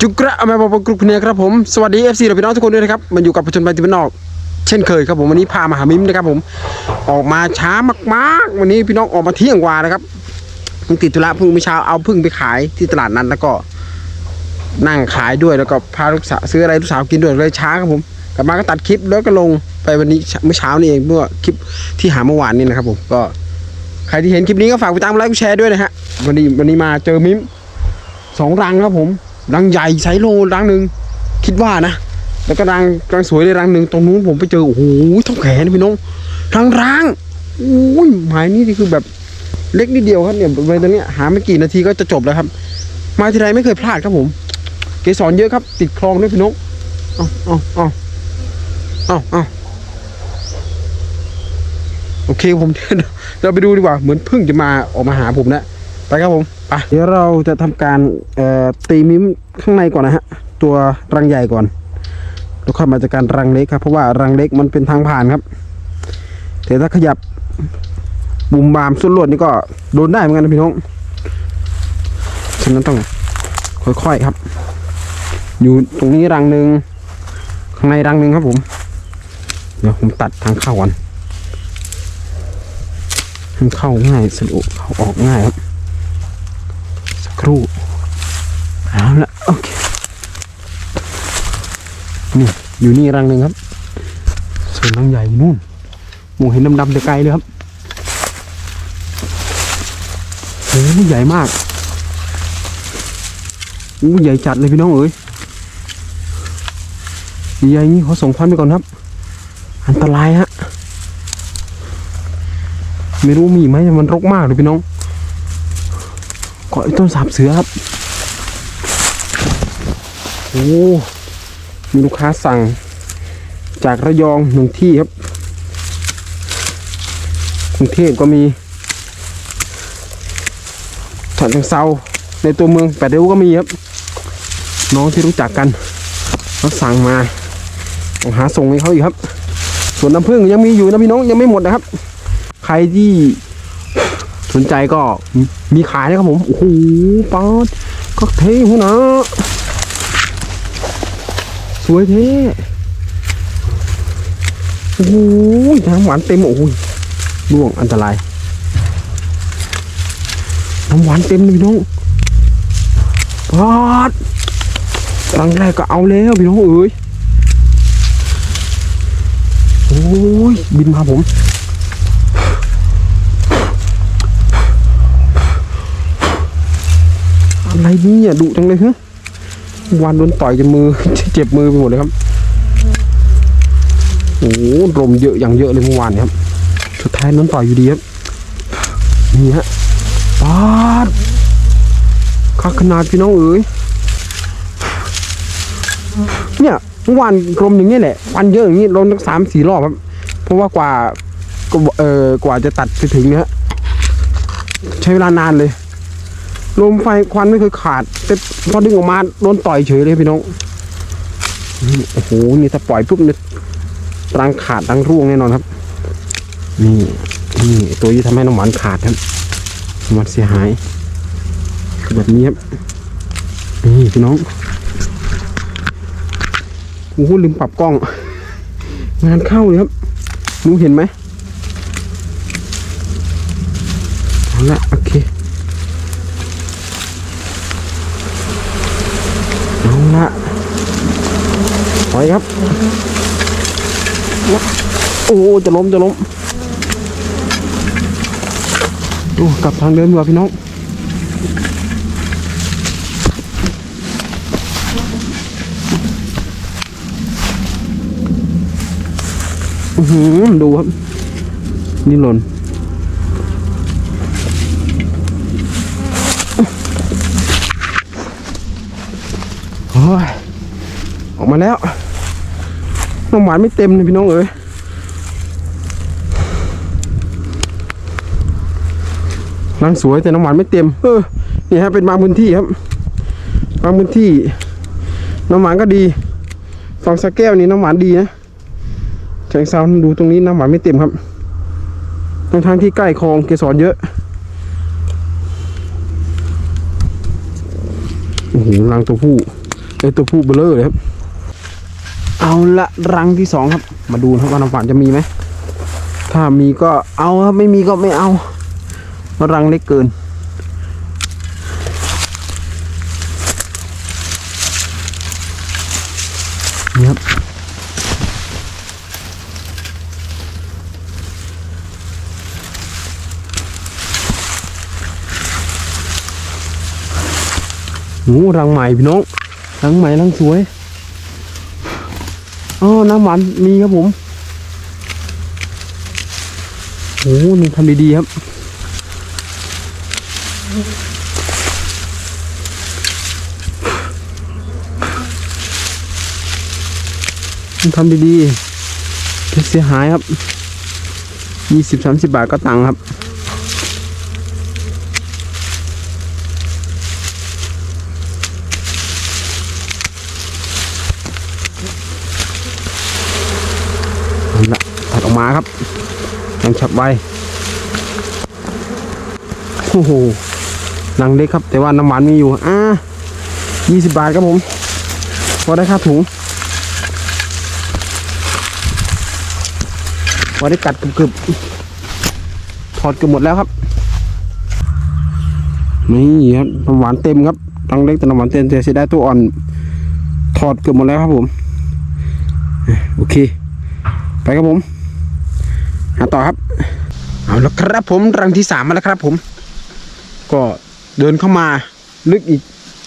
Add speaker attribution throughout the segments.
Speaker 1: จุกระอเมบกกรุ๊ปเนี่ยครับผมสวัสดี FC เราพี่น้องทุกคนด้วยนะครับมันอยู่กับประชนไปที่บ้านนอก เช่นเคยครับผมวันนี้พามาหามิมนะครับผมออกมาช้ามากๆ วันนี้พี่น้องออกมาเที่ยงกว่านะครับเพิ่งติดธุระเพิ่งเมื่อเช้าเอาพึ่งไปขายที่ตลาดนั้นแล้วก็นั่งขายด้วยแล้วก็พาลูกสาวซื้ออะไรลูกสาวกินด้วยเลยช้าครับผมกลับมาก็ตัดคลิปแล้วก็ลงไปวันนี้เมื่อเช้านี่เองเมื่อคลิปที่หาเมื่อวานนี่นะครับผมก็ใครที่เห็นคลิปนี้ก็ฝากไปตามไลค์กดแชร์ด้วยนะฮะวันนี้วันนี้มาเจอมิมสองรังครับผม รังใหญ่ไซโลรังหนึ่งคิดว่านะแล้วก็รังรังสวยเลยรังหนึ่งตรงนู้นผมไปเจอโอ้โหเท่าแขนพี่น้องรังร้างโอ้ยหมายนี่นี่คือแบบเล็กนิดเดียวครับเนี่ยใบตัวนี้หาไม่กี่นาทีก็จะจบแล้วครับ มาทีไรไม่เคยพลาดครับผม เกสรเยอะครับ ติดคลองด้วยพี่นกเอาเอาเอาเอาเอาโอเคผมเราไปดูดีกว่าเหมือนพึ่งจะมาออกมาหาผมนะ ไปครับผมไปเดี๋ยวเราจะทำการเอ่อตีมิมข้างในก่อนนะฮะ ตัวรังใหญ่ก่อนแล้วค่อยมาจัดการรังเล็กครับ เพราะว่ารังเล็กมันเป็นทางผ่านครับ แต่ถ้าขยับบุมบามส้นลวดนี่ก็โดนได้เหมือนกันนะพี่น้องฉะนั้นต้องค่อยๆครับ อยู่ตรงนี้รังหนึ่งข้างในรังหนึ่งครับผม เดี๋ยวผมตัดทางเข้าก่อนให้มันเข้าง่ายสะดวกเข้าออกง่ายครับสัก ครู่ เอาละโอเค นี่ อยู่นี่รังหนึ่งครับ ส่วนรังใหญ่นู่นมองเห็นดำๆแต่ไกลเลยครับโอ้ใหญ่มากอู้ใหญ่จัดเลยพี่น้องเอ้ยใหญ่นี่ขอส่งควันไปก่อนครับ อันตรายฮะ ไม่รู้มีไหมมันรกมากเลยพี่น้อง เกาะไอ้ต้นสาบเสือครับโอ้มีลูกค้าสั่งจากระยองหนึ่งที่ครับกรุงเทพก็มีฉะเชิงเซาในตัวเมืองแปดริ้วก็มีครับ น้องที่รู้จักกันเขาสั่งมาหาส่งให้เขาอีกครับ ส่วนน้ำผึ้งยังมีอยู่นะพี่น้องยังไม่หมดนะครับ ใครที่สนใจก็ มีขายนะครับผม โอ้โหป๊อดก็เท่หัวนะสวยเท่โอ้โหน้ำหวานเต็มโอ้โหร่วงอันตราย น้ำหวานเต็มเลยพี่น้องพอดครั้งแรกก็เอาแล้วพี่น้องเอ้ยโอ้ยบินมาผม อะไร เนี่ยดุจังเลยฮะวันโดนต่อยจนมือเจ็บมือไปหมดเลยครับโอ้ลมเยอะอย่างเยอะเลยเมื่อวานเนี่ยครับสุดท้ายโดนต่อยอยู่ดีครับนี่ฮะปาดคักขนาดพี่น้องเอ๋ยเนี่ยเมื่อวานลมอย่างนี้แหละวันเยอะอย่างนี้ลมตั้งสามสี่รอบครับ เพราะว่ากว่าเออกว่าจะตัดไปถึงเนี่ยใช้เวลานานเลย ลมไฟควันไม่เคยขาด แต่พอดึงออกมาโดนต่อยเฉยเลยพี่น้องโอ้โหนี่ถ้าปล่อยปุ๊บเนี่ยรังขาดรังร่วงแน่นอนครับ นี่นี่ตัวที่ทำให้น้ำหวานขาดครับน้ำหวานเสียหายแบบนี้ครับนี่พี่น้องโอ้โหลืมปรับกล้อง งานเข้าเลยครับหนูเห็นไหมเอาละโอเค เอาละปล่อยครับ โอ้โหจะล้มจะล้มโอ้กลับทางเดินดีกว่าพี่น้องอือดูครับ นี่หล่น ยออกมาแล้วน้ำหวานไม่เต็มเลยพี่น้องเอ้ยรังสวยแต่น้ำหวานไม่เต็ม เออ นี่ฮะเป็นบางพื้นที่ครับ บางพื้นที่ น้ำหวานก็ดีฝั่งสะแก้วนี่น้ำหวานดีนะแฉงเซาดูตรงนี้น้ำหวานไม่เต็มครับตรงทางที่ใกล้คลองเกสรเยอะ โอ้โหรังตัวผู้ ไอตัวผู้เบลเลอร์เลยครับ เอาละรังที่สองครับ มาดูครับว่าน้ำหวานจะมีไหม ถ้ามีก็เอาครับไม่มีก็ไม่เอาเพราะรังเล็กเกิน นี่ครับโอ้รังใหม่พี่น้อง รังใหม่รังสวยอ๋อน้ำหวานมีครับผมโอ้นี่ทำดีๆครับทำดีๆเสียหายครับยี่สิบสามสิบบาทก็ตังค์ครับ เอาละตั ดออกมาครับยังฉับไวโอ้โหหนังเล็กครับ แต่ว่าน้ำหวานมีอยู่อ่ายี่สิบบาทครับผม พอได้ค่าถุงพอได้กัดกรึบๆถอดเกือบหมดแล้วครับ นี่ครับน้ำหวานเต็มครับรังเล็กแต่น้ำหวานเต็มแต่เสียดายตัวอ่อน ถอดเกือบหมดแล้วครับผม โอเค ไปครับผม หาต่อครับ เอาแล้วครับผมรังที่สามมาแล้วครับผม ก็เดินเข้ามาลึกอีก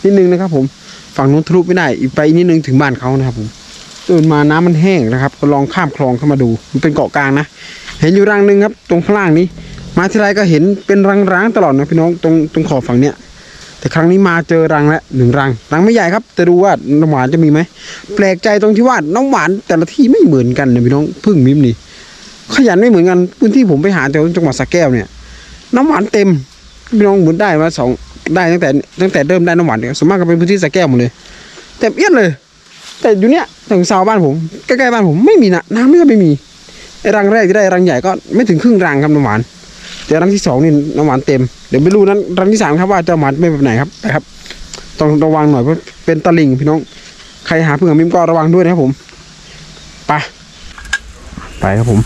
Speaker 1: นิดนึงนะครับ ผมฝั่งนู้นทะลุไม่ได้ อีกไปนิดนึงถึงบ้านเขานะครับผมเดินมาน้ำมันแห้งนะครับ ก็ลองข้ามคลองเข้ามาดู มันเป็นเกาะกลางนะ เห็นอยู่รังหนึ่งครับ ตรงข้างล่างนี้ มาทีไรก็เห็นเป็นรังๆตลอดนะพี่น้องตรงตรงขอบฝั่งเนี้ยแต่ครั้งนี้มาเจอรังแล้วหนึ่งรัง รังไม่ใหญ่ครับแต่ดูว่าน้ำหวานจะมีไหมแปลกใจตรงที่ว่าน้ำหวานแต่ละที่ไม่เหมือนกันนะพี่น้องพึ่งมิมนี่ ขยันไม่เหมือนกันพื้นที่ผมไปหาแถวจังหวัดสระแก้วเนี่ย น้ำหวานเต็มพี่น้องเหมือนได้มาสองได้ตั้งแต่ตั้งแต่เริ่มได้น้ำหวานเนี่ยส่วนมากก็เป็นพื้นที่สระแก้วหมดเลยเต็มเอี้ยดเลย แต่อยู่เนี้ยถึงซาวบ้านผมใกล้ๆบ้านผมไม่มีนะน้ำไม่ก็ไม่มีไอ้รังแรกที่ได้รังใหญ่ก็ไม่ถึงครึ่งรังครับน้ำหวาน แต่รังที่สองนี่น้ำหวานเต็มเดี๋ยวไปดูนั้นรังที่สามครับว่าจะหวานเป็นแบบไหนครับไปครับต้องระวังหน่อยเพราะเป็นตะลิงพี่น้องใครหาเพึ่งกับมิมก็ระวังด้วยนะครับผมไปไปครับผม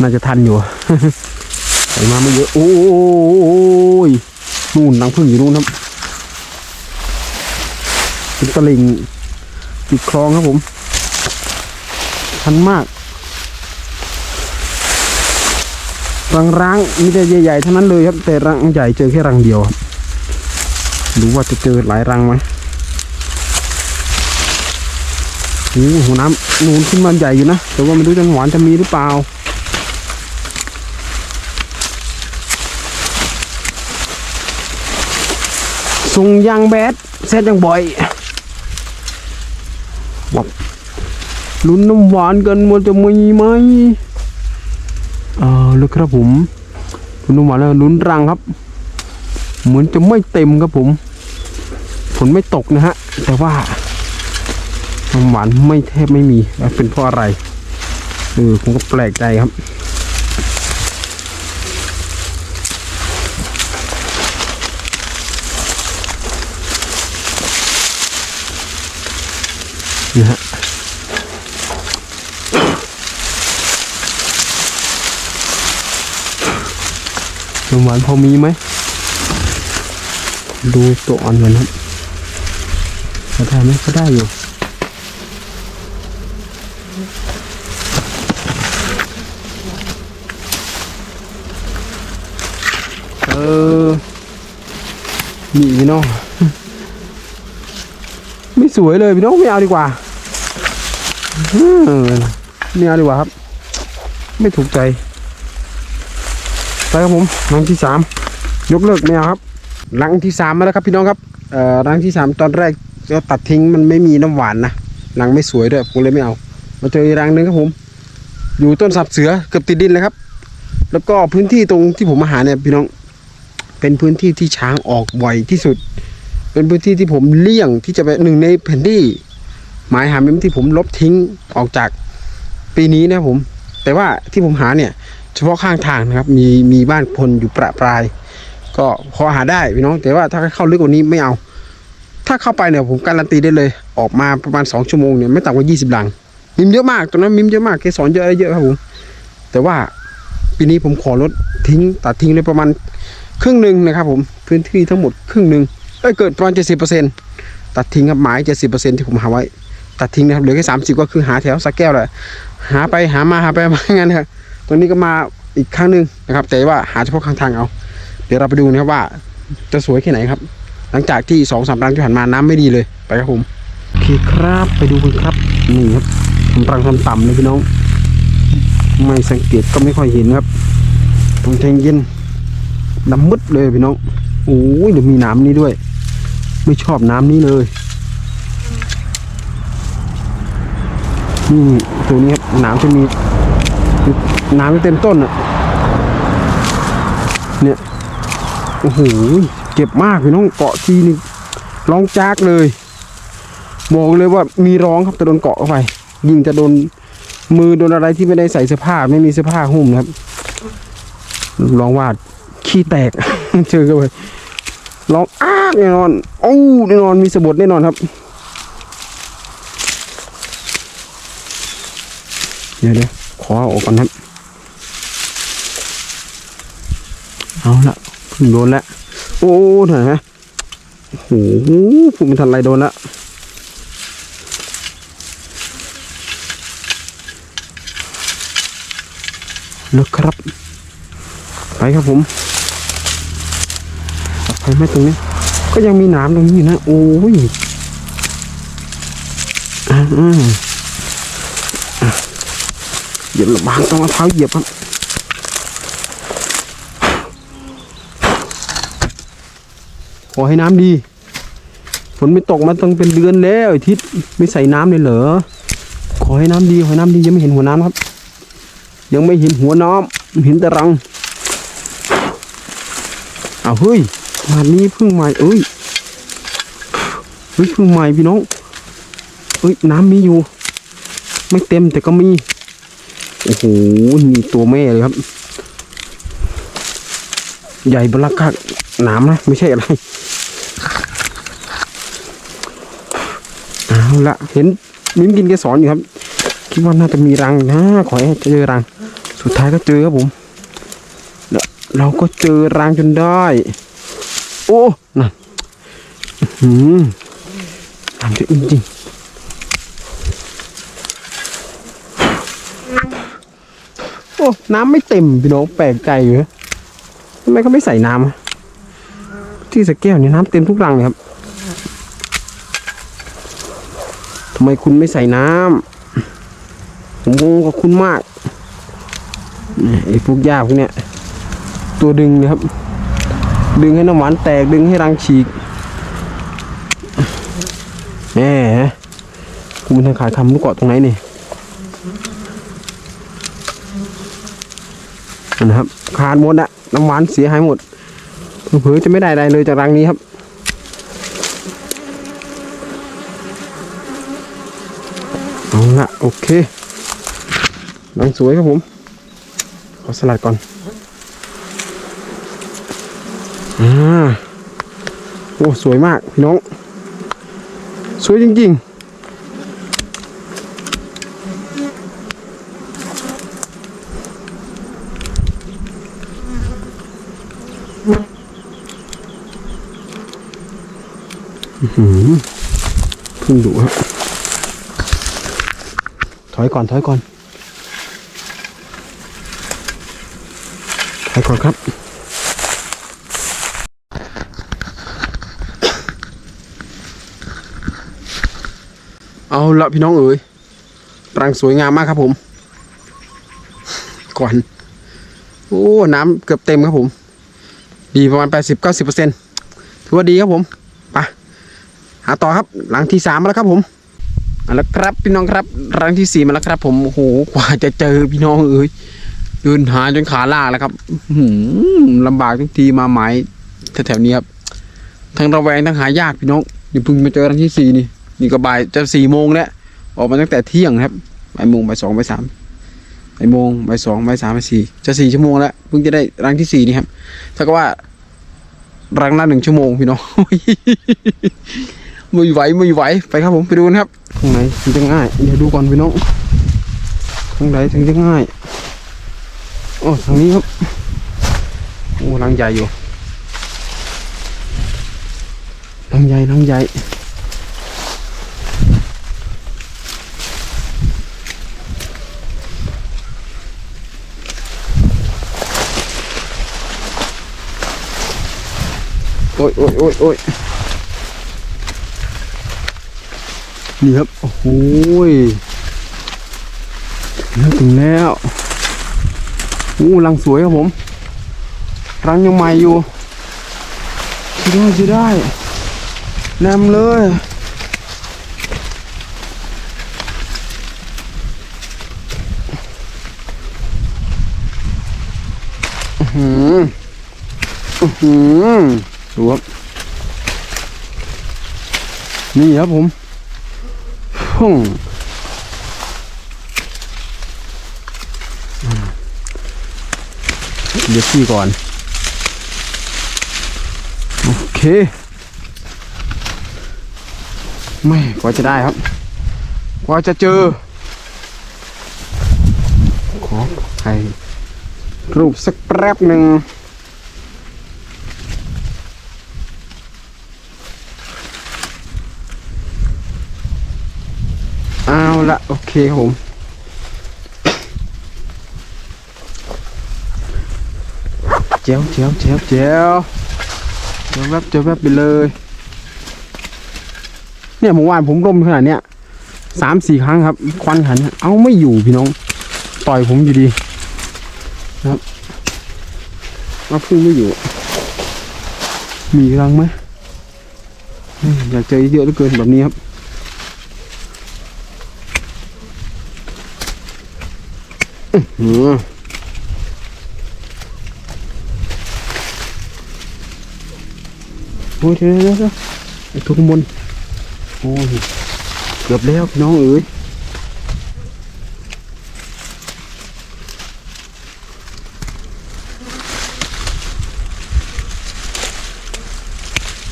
Speaker 1: น่าจะทันอยู่ใส่มาไม่เยอะ โอ้ยนู่นนังพึ่งอยู่นู่นครับเป็นตะลิงติดคลองครับผม ทันมากรังร้างมีแต่ใหญ่ๆเท่านั้นเลยครับ แต่รังใหญ่เจอแค่รังเดียวครับดูว่าจะเจอหลายรังไหมโอ้หหัวน้ำนูนขึ้นมาใหญ่อยู่นะ แต่ว่าไม่รู้จังหวานจะมีหรือเปล่า ส่งยางแบดเซตยังบ่อยวับลุ้นน้ำหวานกันว่าจะมีไหมเออแล้วครับผมลุ้นน้ำหวานแล้วลุ้นรังครับ เหมือนจะไม่เต็มครับผมฝนไม่ตกนะฮะ แต่ว่าน้ำหวานไม่แทบไม่มีแล้วเป็นเพราะอะไรเออผมก็แปลกใจครับ นี่ฮะหวานพอมีไหม ดูตัวอ่อนก่อนครับก็ได้ไหมก็ได้อยู่เออมีพี่น้อง ไม่สวยเลยพี่น้องไม่เอาดีกว่า ไม่เอาดีกว่าครับ ไม่ถูกใจไปครับผมรังที่สามยกเลิกไม่เอาครับรังที่สามมาแล้วครับพี่น้องครับเอ่อรังที่สามตอนแรกเราตัดทิ้งมันไม่มีน้ำหวานนะรังไม่สวยด้วยผมเลยไม่เอา มาเจออีรังหนึ่งครับผม อยู่ต้นสับเสือเกือบติดดินเลยครับ แล้วก็พื้นที่ตรงที่ผมมาหาเนี่ยพี่น้อง เป็นพื้นที่ที่ช้างออกบ่อยที่สุด เป็นพื้นที่ที่ผมเลี่ยงที่จะเป็นหนึ่งในแผนที่ หมายหาเมมที่ผมลบทิ้งออกจากปีนี้นะผม แต่ว่าที่ผมหาเนี่ยเฉพาะข้างทางนะครับ มีมีบ้านคนอยู่ประปราย ก็พอหาได้พี่น้อง แต่ว่าถ้าเข้าลึกกว่านี้ไม่เอา ถ้าเข้าไปเนี่ยผมการันตีได้เลย ออกมาประมาณสองชั่วโมงเนี่ยไม่ต่ำกว่ายี่สิบลัง มิมเยอะมากตอนนั้นมิมเยอะมากเกสรเยอะอะไรเยอะครับผมแต่ว่าปีนี้ผมขอลดทิ้งตัดทิ้งเลยประมาณครึ่งหนึ่งนะครับผมพื้นที่ทั้งหมดครึ่งหนึ่งเอ้ยเกิดประมาณเจ็ดสิบเปอร์เซ็นต์ตัดทิ้งครับหมายเจ็ดสิบเปอร์เซ็นต์ที่ผมหาไว้ ตัดทิ้งนะครับเหลือแค่สามสิบก็คือหาแถวสักแก้วแหละหาไปหามาหาไปมางั้นนะครับตรงนี้ก็มาอีกครั้งหนึ่งนะครับ แต่ว่าหาเฉพาะข้างทางเอา เดี๋ยวเราไปดูนะครับว่าจะสวยแค่ไหนครับ หลังจากที่สองสามรังที่ผ่านมาน้ำไม่ดีเลยไปครับผมโอเคครับไปดูกันครับนี่ครับทำรังทำต่ำเลยพี่น้อง ไม่สังเกตก็ไม่ค่อยเห็นครับต้องใจเย็นดำมืดเลยพี่น้องโอ้ยเดี๋ยวมีน้ำนี้ด้วย ไม่ชอบน้ำนี้เลย นี่ตัวนี้ครับน้ำจะมีน้ำจะเต็มต้นอะเนี่ยโอ้โหเจ็บมากพี่น้องเกาะทีนี่ร้องจากเลยบอกเลยว่ามีร้องครับแต่โดนเกาะเข้าไป ยิงจะโดนมือโดนอะไรที่ไม่ได้ใส่เสื้อผ้าไม่มีเสื้อผ้าหุ้มครับร้องว่าขี้แตกเจอกันไปร้องอ้ากแน่นอนโอ้แน่นอนมีสะบดแน่นอนครับ เดี๋ยวเดี๋ยวขอออกก่อนครับเอาละเพึ่งโดนแล้วโอ้เห็นไหมโอ้โหผมทันไรโดนละแล้วครับ ไปครับผมไปไหมตรงนี้ ก็ยังมีน้ำตรงนี้อยู่นะ โอ้ยอ่า เหยียบลำบากต้องเอาเท้าเหยียบครับขอให้น้ำดี ฝนไม่ตกมาตั้งเป็นเดือนแล้วไอ้ทิศไม่ใส่น้ำเลยเหรอ ขอให้น้ำดี ขอให้น้ำดียังไม่เห็นหัวน้ำครับ ยังไม่เห็นหัวน้ำเห็นแต่รังอ้าวเฮ้ยงานนี้เพิ่งใหม่เอ้ยเฮ้ยเพิ่งใหม่พี่น้องเอ้ยน้ำมีอยู่ ไม่เต็มแต่ก็มี โอ้โหนี่ตัวแม่เลยครับ ใหญ่บลักคักหนามนะ ไม่ใช่อะไรเอาละเห็นมิ้มกินเกสรอยู่ครับ คิดว่าน่าจะมีรังนะ ขอให้เจอรัง สุดท้ายก็เจอครับผมเราก็เจอรังจนได้ โอ้นั่นอื้อหืมน้ำจะจริงๆโอ้ น้ำไม่เต็มพี่น้องแปลกใจอยู่ทำไมเขาไม่ใส่น้ำที่สะแก้วเนี่ยน้ำเต็มทุกรังเลยครับทำไมคุณไม่ใส่น้ำผมงงกับคุณมากไอ้พวกหญ้าพวกเนี้ยตัวดึงเนะครับ ดึงให้น้ำหวานแตกดึงให้รังฉีกแหมคุณทางขายคำลูกเกาะตรงไหนนี่ นั่นนะครับขาดหมดอะน้ำหวานเสียหายหมดเผลอจะไม่ได้อะไรเลยจากรังนี้ครับ เอาละโอเครังสวยครับผมขอสลัดก่อนอ่าโอ้สวยมากพี่น้อง สวยจริงๆ อื้อหือเพึ่งดุครับถอยก่อน ถอยก่อน ถอยก่อนครับเอาละพี่น้องเอ๋ยรังสวยงามมากครับผม ก่อน โอ้ น้ำเกือบเต็มครับผม ดีประมาณ 80 90เปอร์เซ็นต์ถือว่าดีครับผม หาต่อครับหลังที่สามมาแล้วครับผมเอาละครับพี่น้องครับรังที่สี่มาแล้วครับ ผมโอ้โหกว่าจะเจอพี่น้องเอ๋ยเดินหาจนขาลากแล้วครับหือลำบากทุกทีมาหมายแถวๆนี้ครับทั้งระแวงทั้งหายากพี่น้องอย่เพิ่งมาเจอรังที่สี่นี่นี่ก็บ่ายจะสี่โมงแล้วออกมาตั้งแต่เที่ยงครับบ่ายโมงบ่ายสองบ่ายสามบ่ายโมงบ่ายสองบ่ายสามบ่ายสี่จะสี่ชั่วโมงแล้วเพิ่งจะได้รังที่สี่นี่ครับถ้าก็ว่ารังละหนึ่งชั่วโมงพี่น้อง ไม่ไหวไม่ไหวไปครับผมไปดูนะครับข้างไหนถึงจะง่ายเดี๋ยวดูก่อนพี่น้องข้างไหนถึงจะง่ายโอ้ทางนี้ครับโอ้ลังใหญ่อยู่ลังใหญ่ลังใหญ่โอ้ยโอ้ยโอ้ยโอ้ย นี่ครับ โอ้โหถึงแล้วถึงแล้วโอ้ลังสวยครับผม รังยังใหม่อยู่จะได้จะได้แนมเลยอือหืออื้อหือดูครับ นี่ครับผม พุ่งเดี๋ยวขี้ก่อน โอเค ไม่กว่าจะได้ครับ กว่าจะเจอ ขอใครรูปสักแป๊บหนึ่งเอาละโอเคครับผม เจียวเจียวเจียวเจียวเจียวแวบเจียวแวบไปเลย เนี่ยเมื่านผมร่มขนาดเนี้ยสามสี่ครั้งครับ ควันขัน เอาไม่อยู่พี่น้อง ต่อยผมอยู่ดีนะครับเอาพึ่งไม่อยู่ มีรังไหมอืมอยากเจอเยอะเหลือเกินแบบนี้ครับ อื้อหือโอ้ยเดี๋ยวเดี๋ยวเดี๋ยวไอ้ตัวข้างบนโอ้ยเกือบแล้วน้องเอ๋ย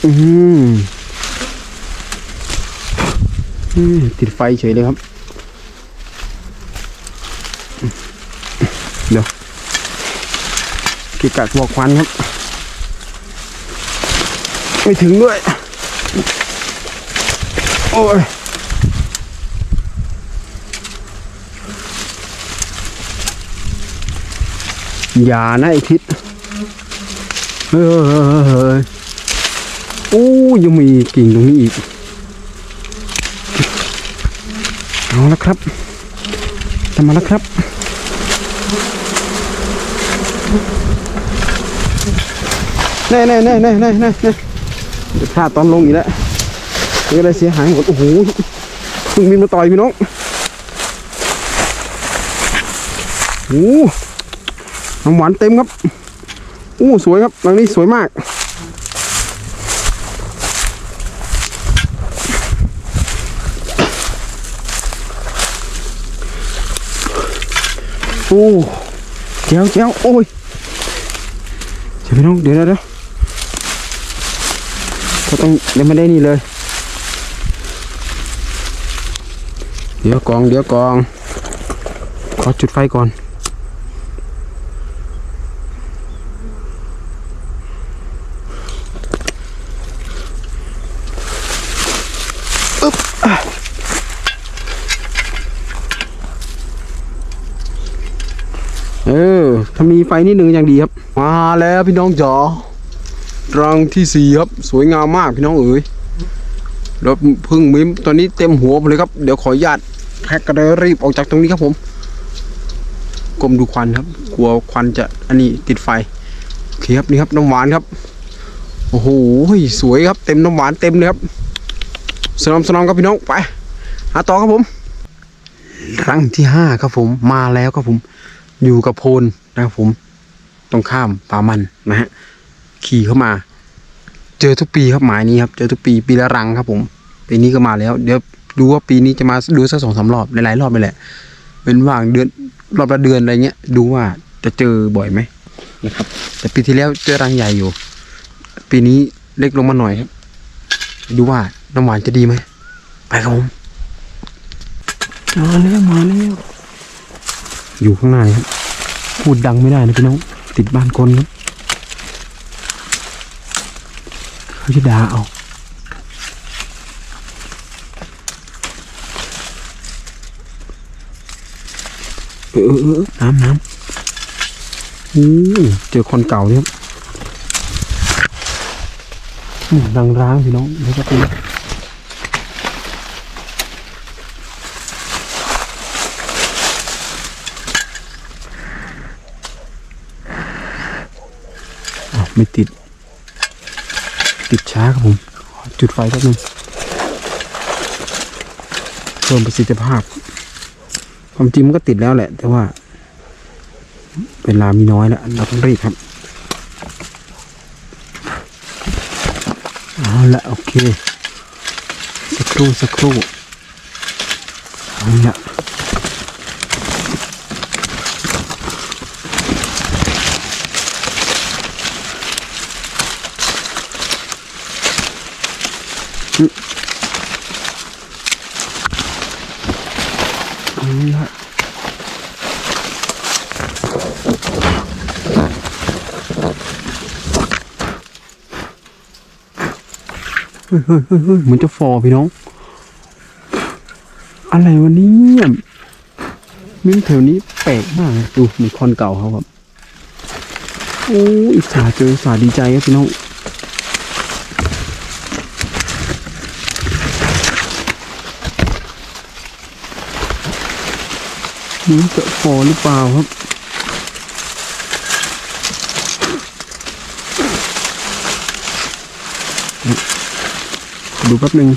Speaker 1: อืมอืมติดไฟเฉยเลยครับ เดี๋ยวเกิกะตัวควันครับ ไม่ถึงด้วย โอ้ยอย่านะไอทิศเฮ้ยเฮ้ยเฮ้ยเฮ้ยโอ้ยังมีกิ่งตรงนี้อีก เอาละครับทำมาแล้วครับ แน่แน่แน่แน่แน่แน่แน่พลาดตอนลงอีกแล้วเดี๋ยวอะไรเสียหายหมดโอ้โหเพิ่งมีมาต่อยพี่น้องโอ้น้ำหวานเต็มครับโอ้สวยครับรังนี้สวยมากโอ้เจ้าเจ้าโอ้ยเดี๋ยวพี่น้องเดี๋ยวเดี๋ยว เดี๋ยวก็ต้องยังไม่ได้นี่เลย เดี๋ยวกอง เดี๋ยวกอง ขอจุดไฟก่อนอึ๊บเออ ถ้ามีไฟนิดหนึ่งยังดีครับ มาแล้วพี่น้องจ๋อ รังที่สี่ครับ สวยงามมากพี่น้องเอ๋ยรถพึ่งมิมตอนนี้เต็มหัวเลยครับ เดี๋ยวขออนุญาตแพ็กกระเดรีบออกจากตรงนี้ครับผมกลมดูควันครับ กลัวควันจะอันนี้ติดไฟโอเคครับนี่ครับน้ำหวานครับ โอ้โหสวยครับ เต็มน้ำหวานเต็มเลยครับสนอมสนอมครับพี่น้องไป หาต่อครับผมรังที่ห้าครับผมมาแล้วครับผม อยู่กับโพนนะครับผม ตรงข้ามป่ามันนะฮะขี่เข้ามา เจอทุกปีครับหมายนี้ครับ เจอทุกปีปีละรังครับผมปีนี้ก็มาแล้ว เดี๋ยวดูว่าปีนี้จะมาดูสักสองสามรอบหลายๆรอบไปแหละ เป็นว่างเดือนรอบละเดือนอะไรเงี้ย ดูว่าจะเจอบ่อยไหมนะครับ แต่ปีที่แล้วเจอรังใหญ่อยู่ ปีนี้เล็กลงมาหน่อยครับ ดูว่าน้ำหวานจะดีไหมไปครับผม
Speaker 2: มาแล้วมาแล้ว
Speaker 1: อยู่ข้างในครับพูดดังไม่ได้นะพี่น้องติดบ้านคนครับ เขาจะด่าเอาเออเออเออน้ำน้ำอู้เจอคนเก่าเนี่ยครับอืมดังร้างพี่น้องเดี๋ยวก็ตีอ้าวไม่ติด ติดช้าครับผม จุดไฟแป๊บนึงเพิ่มประสิทธิภาพ ความจริงมันก็ติดแล้วแหละ แต่ว่า เวลามีน้อยแล้วเราต้องรีบครับเอาละโอเค สักครู่สักครู่เอาละ เอาละเฮ้ยเฮ้ยเฮ้ยเหมือนจะฟอพี่น้อง อะไรวะเนี่ยมิ้งแถวนี้แปลกมากเลยดูมีคอนเก่าเขาครับ โอ้อิสาเจออิสาดีใจครับพี่น้อง มิ้จะฟอหรือเปล่าครับดูแป๊บหนึ่ง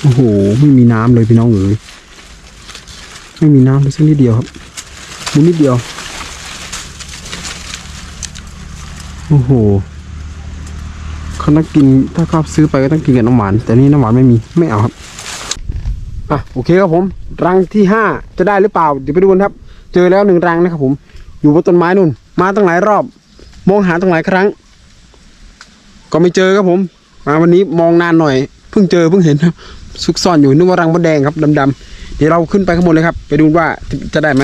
Speaker 1: โอ้โห ไม่มีน้ำเลยพี่น้องเอ๋ยไม่มีน้ำเลยสักนิดเดียวครับมีนิดเดียว โอ้โหเขาต้องกินถ้าเขาซื้อไปก็ต้องกินกับน้ำหวาน แต่นี่น้ำหวานไม่มี ไม่เอาครับ อะโอเคครับผมรังที่ห้าจะได้หรือเปล่าเดี๋ยวไปดูกันครับ เจอแล้วหนึ่งรังนะครับผม อยู่บนต้นไม้นู่น มาตั้งหลายรอบ มองหาตั้งหลายครั้ง ก็ไม่เจอครับผมมาวันนี้มองนานหน่อยเพิ่งเจอเพิ่งเห็นครับซุกซ่อนอยู่นึกว่ารังมดแดงครับดำๆเดี๋ยวเราขึ้นไปข้างบนเลยครับ ไปดูว่าจะได้ไหม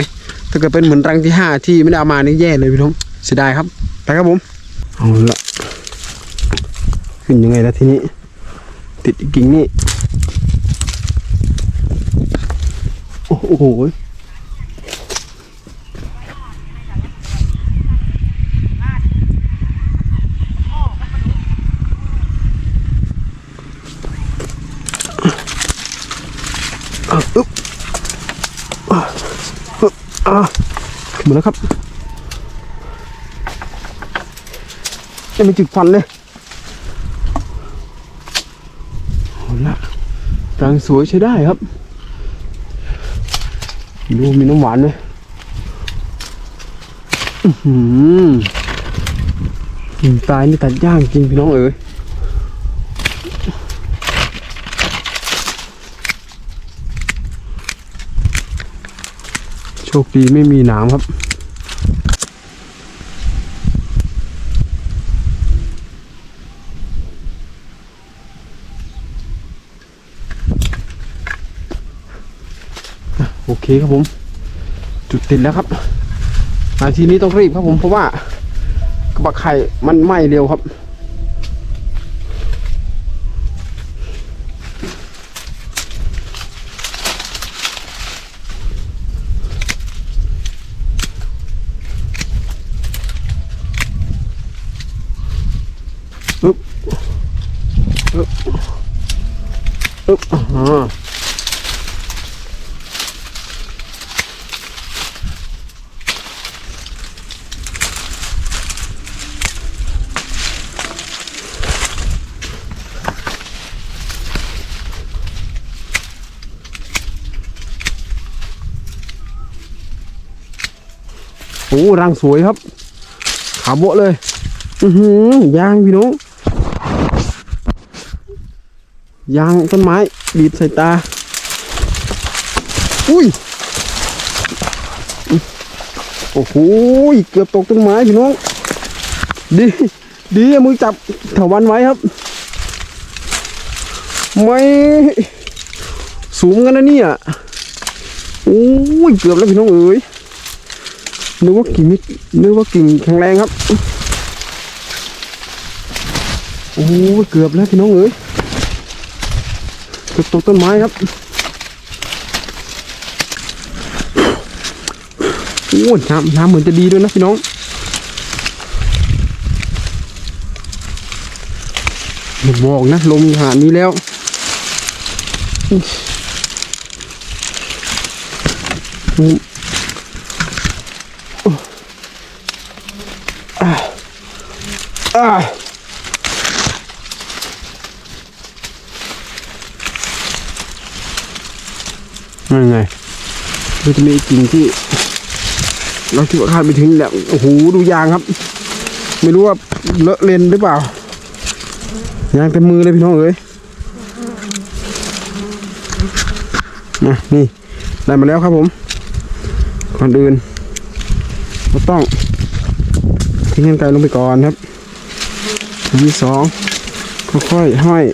Speaker 1: ถ้าเกิดเป็นเหมือนรังที่ห้าที่ไม่ได้เอามานี่แย่เลยพี่น้องเสียดายครับไปครับผมเอาละขึ้นยังไงล่ะทีนี้ ติดกกิ่งนี่ โอ้โหอึ๊บอะอึ๊บอะหมดแล้วครับยังไม่จุดฟันเลยเอาละรังสวยใช้ได้ครับ ดูมีน้ำหวานไหมอื้อหือกินตายนี่ตัดย่างจริงพี่น้องเอ๋ยโชคดีไม่มีหนามครับ อะโอ เคครับผม จุดติดแล้วครับนาทีนี้ต้องรีบครับผมเพราะว่ากระบะไข่มันไหม้เร็วครับ อึ๊บอึ๊บอึ๊บอ่า อ้รังสวยครับ ขาโบะเลย อือหือยางพี่น้อง ยางต้นไม้บีบใส่ตา อุ้ย โอ้โห เกือบตกต้นไม้พี่น้อง ดี ดีมือจับถาวันไว้ครับ ไม่สูงกันนะเนี่ยโอ้ย เกือบแล้วพี่น้องเอ๋ย นึกว่ากิ่งไม่นึกว่ากิ่งแข็งแรงครับ โอ้เกือบแล้วพี่น้องเอ๋ยเกือบตกต้นไม้ครับโอ้น้ำน้ำเหมือนจะดีด้วยนะพี่น้องอย่าบอกนะลมขนาดนี้แล้วอ่ ยังไงมันจะมีกิ่งที่ เราคิดว่าคาดไปถึงแหละโอ้โหดูยางครับ ไม่รู้ว่าเลอะเลนหรือเปล่ายางเต็มมือเลยพี่น้องเอ้ยนะนี่ได้มาแล้วครับผมก่อนอื่นเราต้องทิ้งกันไกลลงไปก่อนครับ อันที่สองค่อยๆห้อย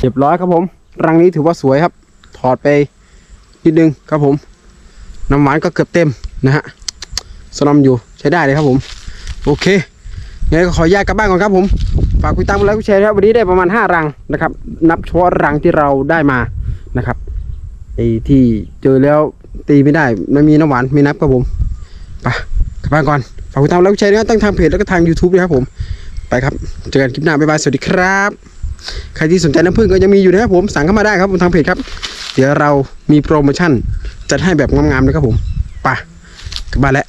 Speaker 1: เรียบร้อยครับผม รังนี้ถือว่าสวยครับ ถอดไปนิดนึงครับผม น้ำหวานก็เกือบเต็มนะฮะสนอมอยู่ใช้ได้เลยครับผม โอเคงั้นก็ขออนุญาตกลับบ้านก่อนครับผมฝากคุยตามกดไลค์กดแชร์นะครับวันนี้ได้ประมาณ 5 รังนะครับ นับเฉพาะรังที่เราได้มานะครับไอ้ที่เจอแล้ว ตีไม่ได้ไม่มีน้ำหวานไม่นับครับผมไปกลับบ้านก่อนฝากติดตามแล้วก็แชร์นะตั้งทางเพจแล้วก็ทาง YouTube ด้วยครับผม ไปครับ เจอกันคลิปหน้าบ๊ายบายสวัสดีครับ ใครที่สนใจน้ำผึ้งก็ยังมีอยู่นะครับผมสั่งเข้ามาได้ครับบนทางเพจครับ เดี๋ยวเรามีโปรโมชั่นจัดให้แบบงามๆนะครับผมไปกลับบ้านแล้ว